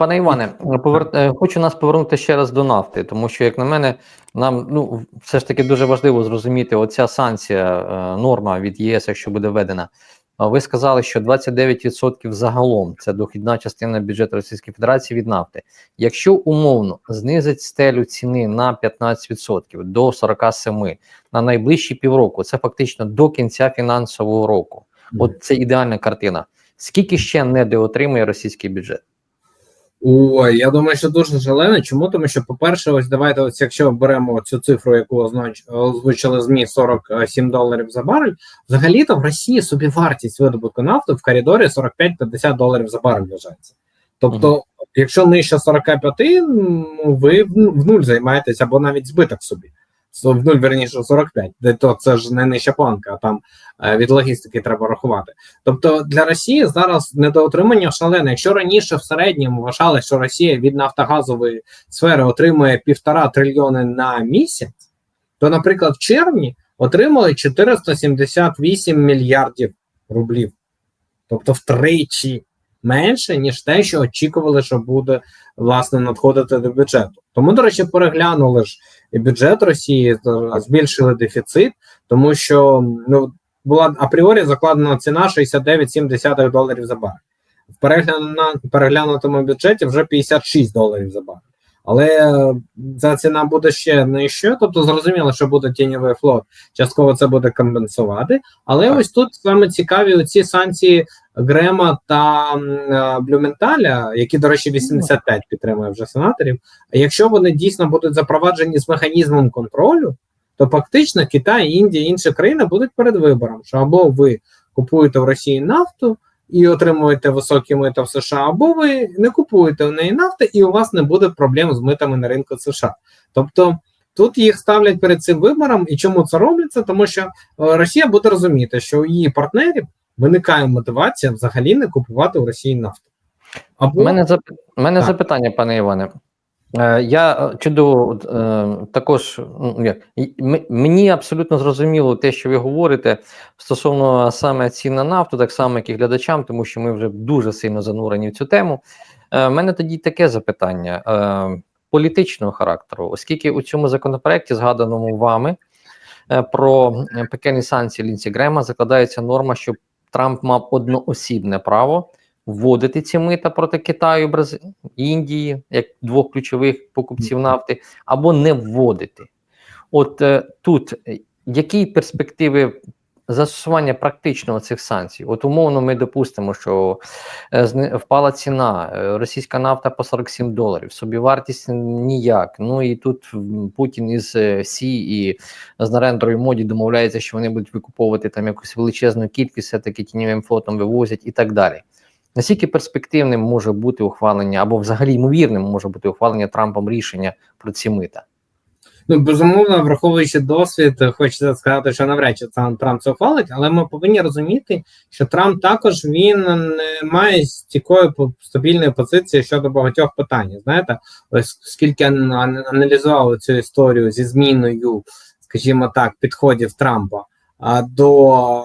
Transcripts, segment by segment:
Пане Іване, повер... е, хочу нас повернути ще раз до нафти, тому що, як на мене, нам ну все ж таки дуже важливо зрозуміти оця санкція, е, норма від ЄС, якщо буде введена. Ви сказали, що 29% загалом це дохідна частина бюджету Російської Федерації від нафти. Якщо умовно знизить стелю ціни на 15% до 47% на найближчі півроку, це фактично до кінця фінансового року. От це ідеальна картина. Скільки ще недоотримує російський бюджет? Ой, я думаю, що дуже шалено. Чому? Тому що, по-перше, ось давайте, ось якщо беремо цю цифру, яку озвучили ЗМІ 47 доларів за барель, взагалі-то в Росії собі вартість видобутку нафти в коридорі 45-50 доларів за барель вважається. Тобто, mm якщо нижче 45, ну, ви в нуль займаєтесь або навіть збиток собі. В нуль, верніше 45, де то це ж не нижча планка, а там е, від логістики треба рахувати. Тобто для Росії зараз недоотримання шалене. Якщо раніше в середньому вважали, що Росія від нафтогазової сфери отримує півтора трильйони на місяць, то, наприклад, в червні отримали 478 мільярдів рублів, тобто втричі менше, ніж те, що очікували, що буде власне надходити до бюджету. Тому, до речі, переглянули ж і бюджет Росії, збільшили дефіцит, тому що ну була апріорі закладена ціна 69,7 доларів за бар. В перегляну, переглянутому бюджеті вже 56 доларів за барель. Але ця ціна буде ще нижче, тобто зрозуміло, що буде тіньовий флот, частково це буде компенсувати. Але так. ось тут саме цікаві оці санкції Грема та е, Блюменталя, які, до речі, 85 підтримує вже сенаторів. Якщо вони дійсно будуть запроваджені з механізмом контролю, то фактично Китай, Індія і інші країни будуть перед вибором, що або ви купуєте в Росії нафту і отримуєте високі мита в США, або ви не купуєте в неї нафти, і у вас не буде проблем з митами на ринку США. Тобто тут їх ставлять перед цим вибором, і чому це робиться? Тому що е, Росія буде розуміти, що у її партнерів виникає мотивація взагалі не купувати в Росії нафту. Або... У мене зап... мене запитання, пане Іване. Е, я чудово е, також ну мені абсолютно зрозуміло те, що ви говорите стосовно саме цін на нафту, так само як і глядачам, тому що ми вже дуже сильно занурені в цю тему. У е, мене тоді таке запитання політичного характеру, оскільки у цьому законопроекті, згаданому вами про пекельні санкції Лінці Грема, закладається норма, що Трамп мав одноосібне право вводити ці мита проти Китаю, Браз... Індії, як двох ключових покупців нафти, або не вводити. От е, тут е, які перспективи застосування практичного цих санкцій? От умовно, ми допустимо, що е, впала ціна, е, російська нафта по 47 доларів, собівартість ніяк. Ну і тут Путін із е, Сі і з Нарендерою моді домовляється, що вони будуть викуповувати там якусь величезну кількість, все таки тіньовим флотом вивозять і так далі. Наскільки перспективним може бути ухвалення, або взагалі ймовірним може бути ухвалення Трампом рішення про ці мита? Ну, безумовно, враховуючи досвід, хочеться сказати, що навряд чи сам Трамп це ухвалить, але ми повинні розуміти, що Трамп також він не має стійкої стабільної позиції щодо багатьох питань. Знаєте, ось скільки аналізували цю історію зі зміною, скажімо так, підходів Трампа до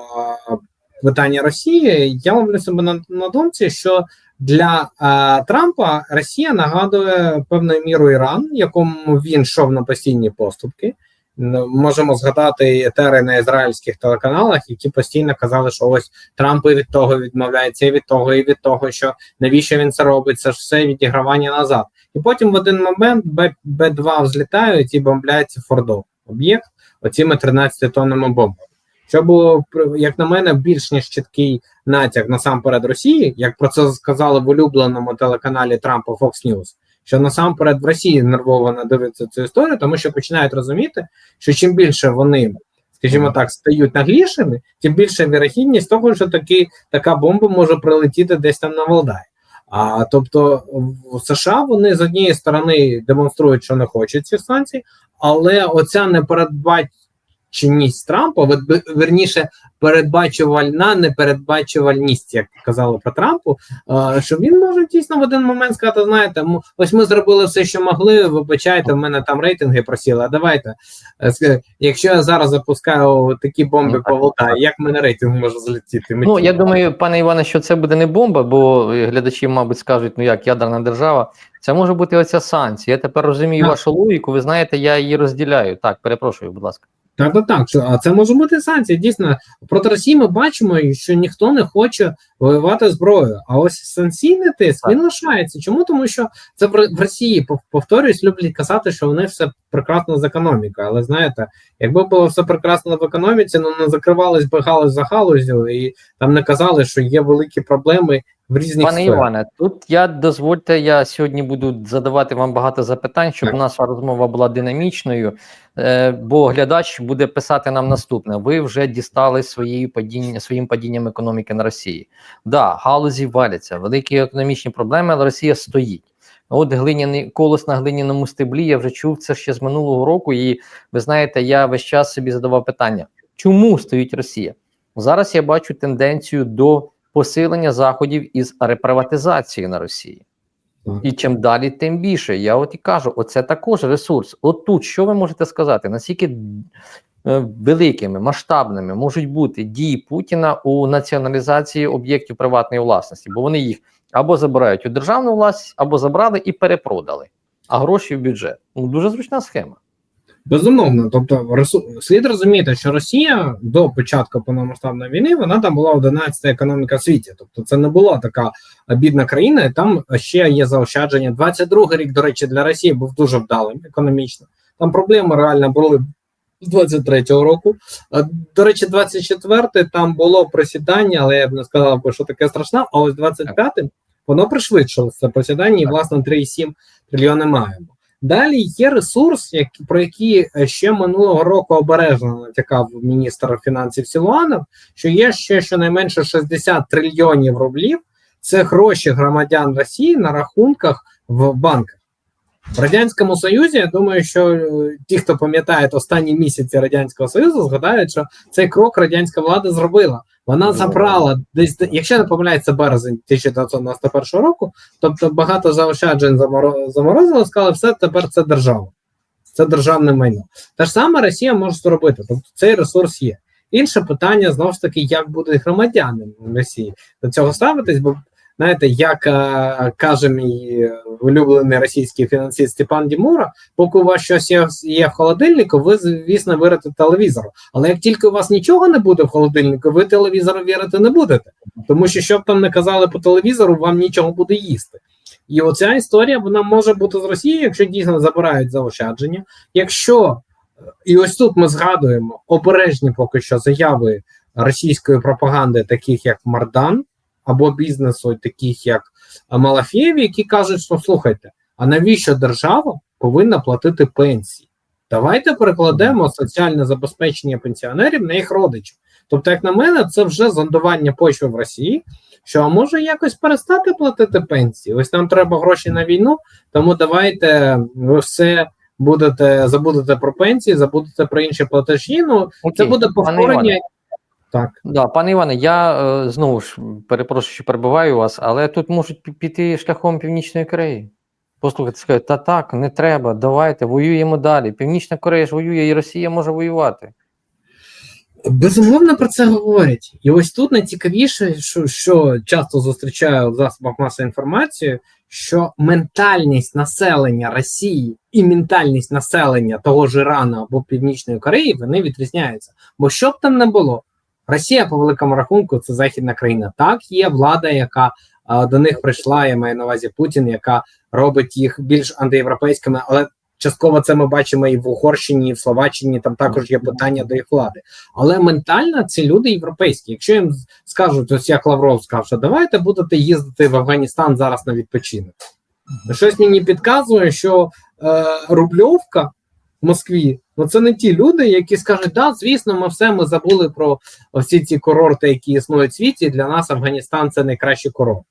питання Росії, я ловлю себе на, на думці, що для а, Трампа Росія нагадує певною мірою Іран, якому він йшов на постійні поступки. Можемо згадати етери на ізраїльських телеканалах, які постійно казали, що ось Трамп і від того відмовляється, і від того, і від того, що навіщо він це робить, це ж все відігравання назад. І потім в один момент Б-2 взлітають і бомблять Фордо об'єкт оціми 13 тоннами бомбами. Що було як на мене більш ніж чіткий натяк насамперед Росії, як про це сказали в улюбленому телеканалі Трампа Fox News, що насамперед в Росії нервовано дивиться цю історію, тому що починають розуміти, що чим більше вони, скажімо так, стають наглішими, тим більша вірогідність того, що таки така бомба може прилетіти десь там на Валдаї. А тобто в США вони з однієї сторони демонструють, що не хочуть ці санкції, але оця непередбач непередбаченість Трампа, вер- верніше, передбачувальна непередбачувальність, як казали про Трампу, е, що він може дійсно в один момент сказати: знаєте, ось ми зробили все, що могли. Вибачайте, в мене там рейтинги просіли. А давайте, е, якщо я зараз запускаю такі бомби Ну, по Волтаві, як мене рейтинг може злетіти? Ну я думаю, пане Іване, що це буде не бомба, бо е, глядачі, мабуть, скажуть, ну як ядерна держава. Це може бути оця санкція. Я тепер розумію Так. вашу логіку. Ви знаєте, я її розділяю. Так, перепрошую, будь ласка. Так, так, так. А це може бути санкції. Дійсно, проти Росії ми бачимо, що ніхто не хоче воювати зброєю. А ось санкційний тиск Так. він лишається. Чому? Тому що це в Росії повторюсь, люблять казати, що вони все прекрасно з економікою. Але знаєте, якби було все прекрасно в економіці, ну не закривались би галузь за галузю, і там не казали, що є великі проблеми в різних Пане сферах. Іване, тут я дозвольте, я сьогодні буду задавати вам багато запитань, щоб Так. наша розмова була динамічною. Е, бо глядач буде писати нам наступне: ви вже дістали свої падіння своїм падінням економіки на Росії. Да, галузі валяться, великі економічні проблеми, але Росія стоїть. От глиняний колос на глиняному стеблі. Я вже чув це ще з минулого року. І ви знаєте, я весь час собі задавав питання: чому стоїть Росія? Зараз я бачу тенденцію до посилення заходів із реприватизації на Росії. І чим далі, тим більше. Я от і кажу, оце також ресурс. От тут що ви можете сказати? Наскільки е, великими, масштабними можуть бути дії Путіна у націоналізації об'єктів приватної власності, бо вони їх або забирають у державну власність, або забрали і перепродали, а гроші в бюджет. Ну дуже зручна схема. Безумовно, тобто слід розуміти, що Росія до початку повномасштабної війни вона там була 11 економіка в світі. Тобто, це не була така бідна країна, і там ще є заощадження. 22 рік, до речі, для Росії був дуже вдалим економічно. Там проблеми реально були з 23-го року. До речі, 24-й там було просідання, але я б не сказав, що таке страшне. А ось 25-м воно пришвидшилося просідання, і власне 3,7 трильйони маємо. Далі є ресурс, як, про який е, ще минулого року обережно натякав міністр фінансів Сілуанов, що є ще щонайменше 60 трильйонів рублів. Це гроші громадян Росії на рахунках в банках. В Радянському Союзі, я думаю, що е, ті, хто пам'ятає останні місяці Радянського Союзу, згадають, що цей крок радянська влада зробила. Вона забрала десь, якщо не помиляється, березень 1991 року, тобто багато заощаджень заморо- заморозили, сказали, все, тепер це держава. Це державне майно. Те ж саме Росія може зробити, тобто цей ресурс є. Інше питання знову ж таки, як будуть громадяни Росії до цього ставитись, бо знаєте, як е, каже мій улюблений російський фінансист Степан Дімура, поки у вас щось є, в холодильнику, ви звісно вірите телевізору. Але як тільки у вас нічого не буде в холодильнику, ви телевізору вірити не будете. Тому що що б там не казали по телевізору, вам нічого буде їсти. І оця історія вона може бути з Росією, якщо дійсно забирають заощадження. Якщо і ось тут ми згадуємо обережні поки що заяви російської пропаганди, таких як Мардан, або бізнесу, таких як Малафєєв, які кажуть, що слухайте, а навіщо держава повинна платити пенсії? Давайте перекладемо соціальне забезпечення пенсіонерів на їх родичів. Тобто, як на мене, це вже зондування почви в Росії. Що а може якось перестати платити пенсії? Ось нам треба гроші на війну, тому давайте ви все будете забудете про пенсії, забудете про інші платежі. Ну це Окей, буде пане повторення. Так, Да, пане Іване, я е, знову ж перепрошую, що перебиваю вас, але тут можуть піти шляхом Північної Кореї. Послухайте, скажуть, та так, не треба, давайте, воюємо далі. Північна Корея ж воює, і Росія може воювати. Безумовно про це говорять. І ось тут найцікавіше, що, що часто зустрічаю в засобах масової інформації, що ментальність населення Росії і ментальність населення того ж Ірану або Північної Кореї вони відрізняються. Бо що б там не було, Росія по великому рахунку це західна країна. Так, є влада, яка а, до них прийшла, я маю на увазі Путін, яка робить їх більш антиєвропейськими, але частково це ми бачимо і в Угорщині, і в Словаччині. Там також є питання до їх влади. Але ментально ці люди європейські. Якщо їм скажуть, ось як Лавров сказав, що давайте будете їздити в Афганістан зараз на відпочинок. Щось мені підказує, що е, Рубльовка Москві ну це не ті люди, які скажуть, да, звісно, ми все ми забули про всі ці курорти, які існують в світі. Для нас Афганістан це найкращий курорт.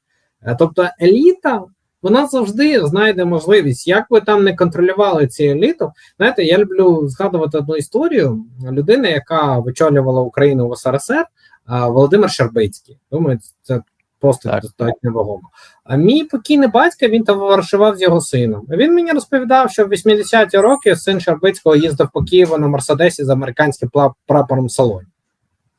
Е, Тобто еліта вона завжди знайде можливість, як ви там не контролювали цю еліту. Знаєте, я люблю згадувати одну історію людини, яка вичолювала Україну в СРСР, Володимир Щербицький. Думаю, це просто Так. достатньо вагомо. А мій покійний батько він товаришував з його сином. Він мені розповідав, що в 80-ті роки син Шарбицького їздив по Києву на Мерседесі з американським прапором в салоні.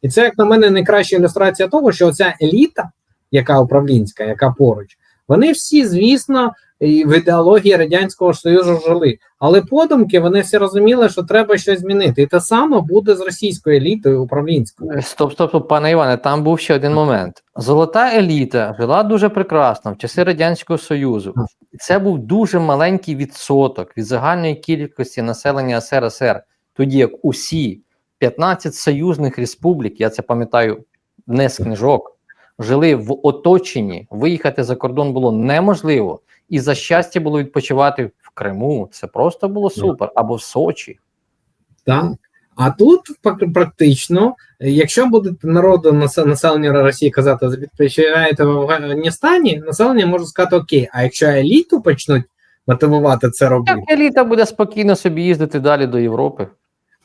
І це, як на мене, найкраща ілюстрація того, що ця еліта, яка управлінська, яка поруч, вони всі, звісно, і в ідеології Радянського Союзу жили. Але подумки вони всі розуміли, що треба щось змінити. І те саме буде з російською елітою управлінською. Стоп, стоп, стоп, пане Іване, там був ще один момент. Золота еліта жила дуже прекрасно в часи Радянського Союзу. Це був дуже маленький відсоток від загальної кількості населення СРСР, тоді як усі 15 союзних республік, я це пам'ятаю не з книжок, жили в оточенні. Виїхати за кордон було неможливо, і за щастя було відпочивати в Криму. Це просто було супер, або в Сочі. Так. А тут практично, якщо буде народу насе- населення Росії казати, відпочиваєте в Афганістані, населення може сказати окей, а якщо еліту почнуть мотивувати це робити, Як еліта буде спокійно собі їздити далі до Європи.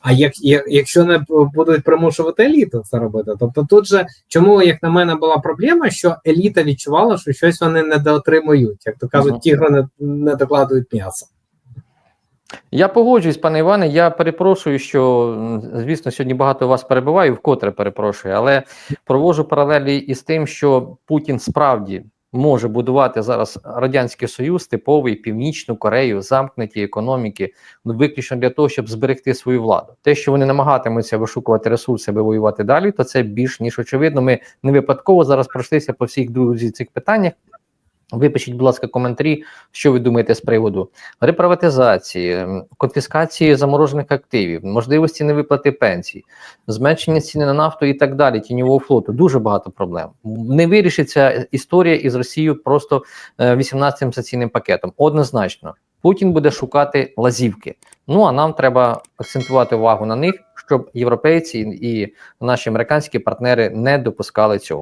А як, як, якщо не будуть примушувати еліту це робити, тобто тут же чому, як на мене, була проблема, що еліта відчувала, що щось вони недоотримують, як то кажуть, Мгм. тігри не, не докладують м'ясо. Я погоджуюсь, пане Іване. Я перепрошую, що звісно сьогодні багато вас перебуваю, вкотре перепрошую, але провожу паралелі із тим, що Путін справді може будувати зараз радянський союз, типовий північну Корею, замкнуті економіки, ну, виключно для того, щоб зберегти свою владу. Те, що вони намагатимуться вишукувати ресурси, аби воювати далі, то це більш ніж очевидно. Ми не випадково зараз пройшлися по всіх друзі цих питаннях. Випишіть, будь ласка, коментарі, що ви думаєте з приводу реприватизації, конфіскації заморожених активів, можливості невиплати пенсій, зменшення ціни на нафту і так далі, тіньового флоту. Дуже багато проблем. Не вирішиться історія із Росією просто е, 18-м санкційним пакетом. Однозначно, Путін буде шукати лазівки. Ну а нам треба акцентувати увагу на них, щоб європейці і наші американські партнери не допускали цього.